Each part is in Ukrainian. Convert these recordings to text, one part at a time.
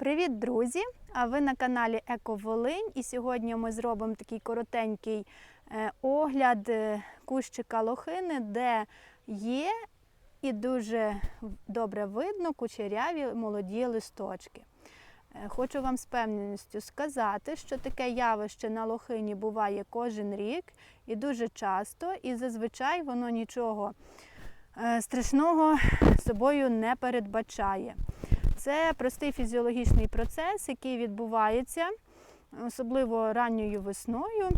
Привіт, друзі! А ви на каналі Еко Волинь. І сьогодні ми зробимо такий коротенький е, огляд е, кущика лохини, де є і дуже добре видно кучеряві молоді листочки. Е, Хочу вам з певністю сказати, що таке явище на лохині буває кожен рік і дуже часто, і зазвичай воно нічого страшного собою не передбачає. Це простий фізіологічний процес, який відбувається особливо ранньою весною.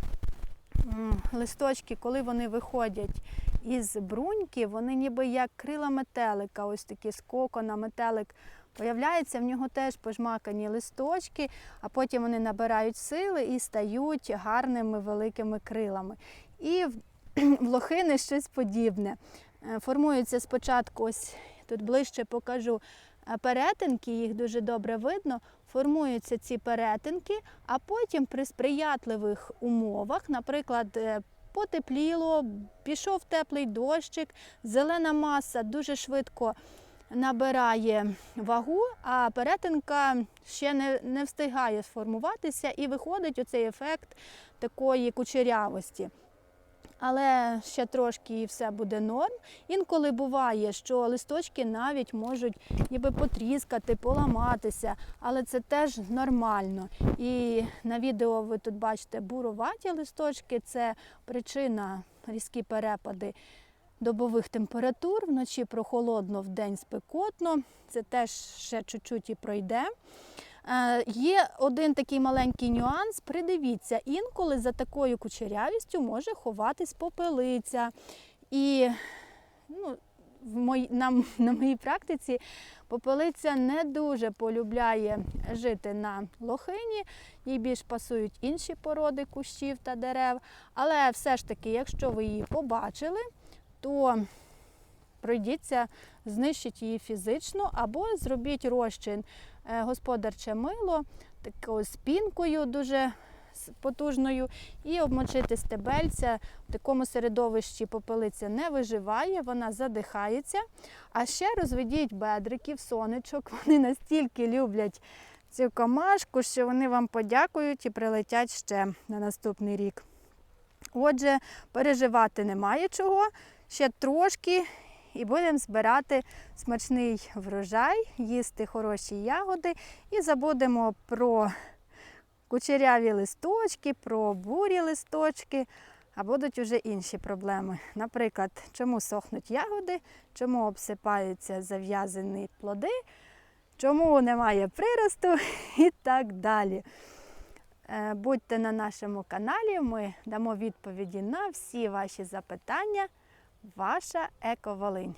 Листочки, коли вони виходять із бруньки, вони ніби як крила метелика, ось такі з кокона, метелик появляється, в нього теж пожмакані листочки, а потім вони набирають сили і стають гарними великими крилами. І в, лохини щось подібне. Е, Формуються спочатку, ось тут ближче покажу, перетинки, їх дуже добре видно. Формуються ці перетинки, а потім при сприятливих умовах, наприклад, е, потепліло, пішов теплий дощик, зелена маса дуже швидко набирає вагу, а перетинка ще не, не встигає сформуватися і виходить оцей ефект такої кучерявості. Але ще трошки і все буде норм. Інколи буває, що листочки навіть можуть ніби потріскати, поламатися, але це теж нормально. І на відео ви тут бачите буроваті листочки, це причина різкі перепади добових температур. Вночі прохолодно, вдень спекотно. Це теж ще чуть-чуть і пройде. Е, Є один такий маленький нюанс. Придивіться, інколи за такою кучерявістю може ховатись попелиця. І ну, в мої, на, на моїй практиці попелиця не дуже полюбляє жити на лохині, їй більш пасують інші породи кущів та дерев. Але все ж таки, якщо ви її побачили, то пройдіться, знищіть її фізично або зробіть розчин е, господарче мило такою спінкою дуже потужною і обмочити стебельця. В такому середовищі попелиця не виживає, вона задихається. А ще розведіть бедриків, сонечок. Вони настільки люблять цю комашку, що вони вам подякують і прилетять ще на наступний рік. Отже, переживати немає чого. Ще трошки і будемо збирати смачний врожай, їсти хороші ягоди і забудемо про кучеряві листочки, про бурі листочки, а будуть уже інші проблеми. Наприклад, чому сохнуть ягоди, чому обсипаються зав'язані плоди, чому немає приросту і так далі. Е, Будьте на нашому каналі, ми дамо відповіді на всі ваші запитання. Ваша Еко Волинь.